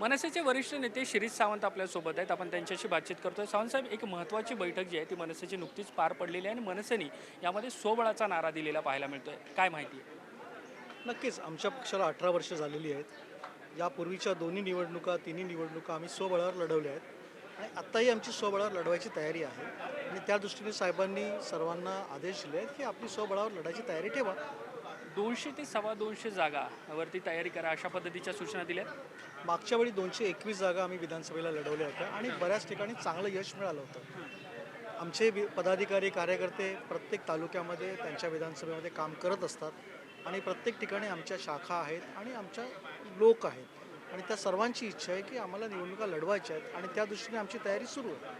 मनसेचे वरिष्ठ नेते शिरीष सावंत आपल्यासोबत आहेत. आपण त्यांच्याशी बातचीत करतोय. सावंत साहेब एक महत्त्वाची बैठक जी आहे ती मनसेची नुकतीच पार पडलेली आहे आणि मनसेने यामध्ये सोबळाचा नारा दिलेला पाहायला मिळतोय. काय माहिती आहे? नक्कीच आमच्या पक्षाला अठरा वर्ष झालेली आहेत. यापूर्वीच्या दोन्ही निवडणुका तिन्ही निवडणुका आम्ही स्वबळावर लढवल्या आहेत. आणि आत्ताही आमची स्वबळावर लढवायची तयारी आहे. आणि त्या दृष्टीने साहेबांनी सर्वांना आदेश दिले आहेत की आपली स्वबळावर लढायची तयारी ठेवा. दोनशे ते सव्वा दोनशे जागा वरती तयारी करा अशा पद्धतीच्या सूचना दिल्या. मागच्या वेळी दोनशे एकवीस जागा आम्ही विधानसभेला लढवल्या होत्या आणि बऱ्याच ठिकाणी चांगलं यश मिळालं होतं. आमचे पदाधिकारी कार्यकर्ते प्रत्येक तालुक्यामध्ये त्यांच्या विधानसभेमध्ये काम करत असतात आणि प्रत्येक ठिकाणी आमच्या शाखा आहेत आणि आमच्या लोक आहेत. आणि त्या सर्वांची इच्छा आहे की आम्हाला निवडणुका लढवायच्या आहेत आणि त्या दृष्टीने आमची तयारी सुरू आहे.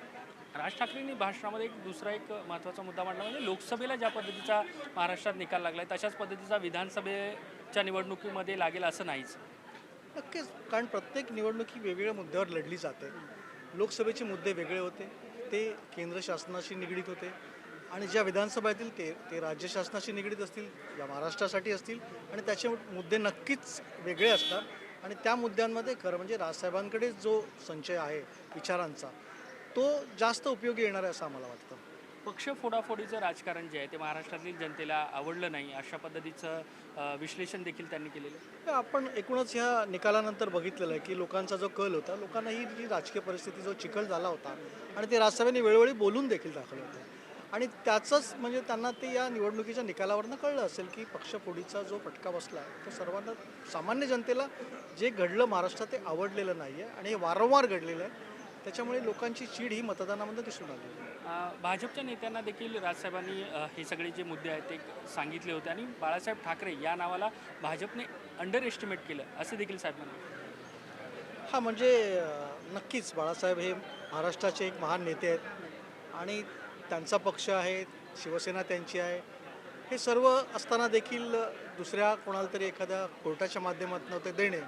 राज ठाकरेंनी भाषणामध्ये एक दुसरा एक महत्त्वाचा मुद्दा मांडला म्हणजे लोकसभेला ज्या पद्धतीचा महाराष्ट्रात निकाल लागला आहे तशाच पद्धतीचा विधानसभेच्या निवडणुकीमध्ये लागेल असं नाहीच. नक्कीच कारण प्रत्येक निवडणूक ही वेगवेगळ्या मुद्द्यावर लढली जाते. लोकसभेचे मुद्दे वेगळे होते ते केंद्र शासनाशी निगडीत होते आणि ज्या विधानसभा येतील ते ते राज्य शासनाशी निगडीत असतील या महाराष्ट्रासाठी असतील आणि त्याचे मुद्दे नक्कीच वेगळे असतात. आणि त्या मुद्द्यांमध्ये खरं म्हणजे राजसाहेबांकडे जो संचय आहे विचारांचा तो जास्त उपयोगी येणार आहे असं आम्हाला वाटतं पक्ष फोडाफोडीचं राजकारण जे आहे ते महाराष्ट्रातील जनतेला आवडलं नाही अशा पद्धतीचं विश्लेषण देखील त्यांनी केलेलं आहे. आपण एकूणच ह्या निकालानंतर बघितलेलं आहे की लोकांचा जो कल होता लोकांना ही जी राजकीय परिस्थिती जो चिखल झाला होता आणि ते राजसाहेबांनी वेळोवेळी बोलून देखील दाखवलं होतं आणि त्याचंच म्हणजे त्यांना ते या निवडणुकीच्या निकालावरनं कळलं असेल की पक्षफोडीचा जो फटका बसला आहे तो सर्वांना सामान्य जनतेला जे घडलं महाराष्ट्रात ते आवडलेलं नाही आहे आणि हे वारंवार घडलेलं आहे. त्याच्यामुळे लोकांची चीड ही मतदानामध्ये दिसून आली. भाजपच्या नेत्यांना देखील राजसाहेबांनी हे सगळे जे मुद्दे आहेत ते सांगितले होते आणि बाळासाहेब ठाकरे या नावाला भाजपने अंडर एस्टिमेट केलं असे देखील साहेब म्हणाले हा म्हणजे नक्कीच बाळासाहेब हे महाराष्ट्राचे एक महान नेते आहेत. आणि त्यांचा पक्ष आहे शिवसेना त्यांची आहे. हे सर्व असताना देखील दुसऱ्या कोणाला तरी एखाद्या कोर्टाच्या माध्यमातून ते देणे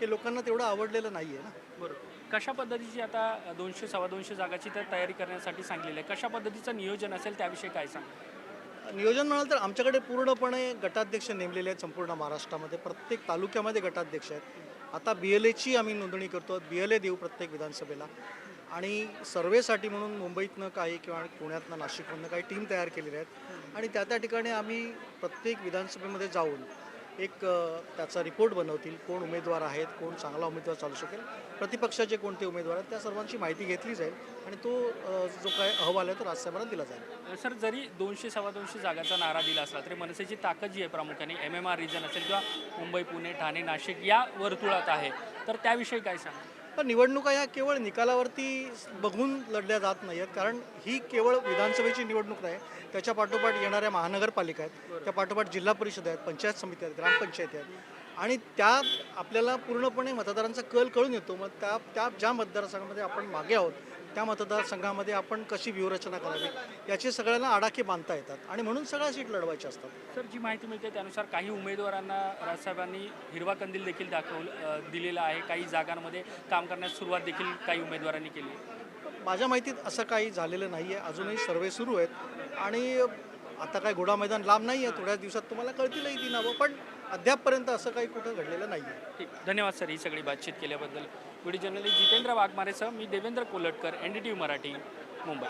हे लोकांना तेवढं आवडलेलं नाही आहे ना. बरोबर. कशा पद्धतीची आता दोनशे सव्वा दोनशे जागाची तर तयारी करण्यासाठी सांगलेलं आहे. कशा पद्धतीचं नियोजन असेल त्याविषयी काय सांग नियोजन म्हणाल तर आमच्याकडे पूर्णपणे गटाध्यक्ष नेमलेले आहेत संपूर्ण महाराष्ट्रामध्ये. प्रत्येक तालुक्यामध्ये गटाध्यक्ष आहेत. आता बी एल एची आम्ही नोंदणी करतो. बी एल ए देऊ प्रत्येक विधानसभेला. आणि सर्वेसाठी म्हणून मुंबईतनं काही किंवा पुण्यातनं नाशिकमधनं काही टीम तयार केलेल्या आहेत. आणि त्या त्या ठिकाणी आम्ही प्रत्येक विधानसभेमध्ये जाऊन एक त्याचा रिपोर्ट बनवतील. कोण उमेदवार आहेत कोण चांगला उमेदवार चालू शकेल प्रतिपक्षाचे कोणते उमेदवार आहेत त्या सर्वांची माहिती घेतली जाईल आणि तो जो काय अहवाल आहे तो राजसाहेबांना दिला जाईल. सर जरी दोनशे सव्वा दोनशे जागाचा नारा दिला असला तरी मनसेची ताकद जी आहे प्रामुख्याने एम एम आर रिजन असेल किंवा मुंबई पुणे ठाणे नाशिक या वर्तुळात आहे. तर त्याविषयी काय सांग पण निवडणुका ह्या केवळ निकालावरती बघून लढल्या जात नाही आहेत कारण ही केवळ विधानसभेची निवडणूक नाही त्याच्या पाठोपाठ येणाऱ्या महानगरपालिका आहेत त्या पाठोपाठ जिल्हा परिषद आहेत पंचायत समिती आहेत ग्रामपंचायती आहेत. आणि त्यात आपल्याला पूर्णपणे मतदारांचा कल कळून येतो. मग त्या त्या ज्या मतदारसंघामध्ये आपण मागे आहोत त्या मतदारसंघामध्ये आपण कशी व्यूहरचना करावी याचे सगळ्यांना आडाखे बांधता येतात आणि म्हणून सगळ्या सीट लढवायच्या असतात. सर जी माहिती मिळते त्यानुसार काही उमेदवारांना राजसाहेबांनी हिरवा कंदील देखील दाखवलं दिलेला आहे. काही जागांमध्ये काम करण्यास सुरुवात देखील काही उमेदवारांनी केली. माझ्या माहितीत असं काही झालेलं नाही आहे अजूनही सर्वे सुरू आहेत. आणि आता काय घोडा मैदान लांब नाही आहे थोड्या दिवसात तुम्हाला कळतीलही ती नावं. पण अद्यापपर्यंत असं काही कुठं घडलेलं नाही आहे ठीक. धन्यवाद सर ही सगळी बातचीत केल्याबद्दल. व्हिडिओ जर्नलिस्ट जितेंद्र वाघमारेसह मी Devendra Kolatkar N D T V Marathi Mumbai.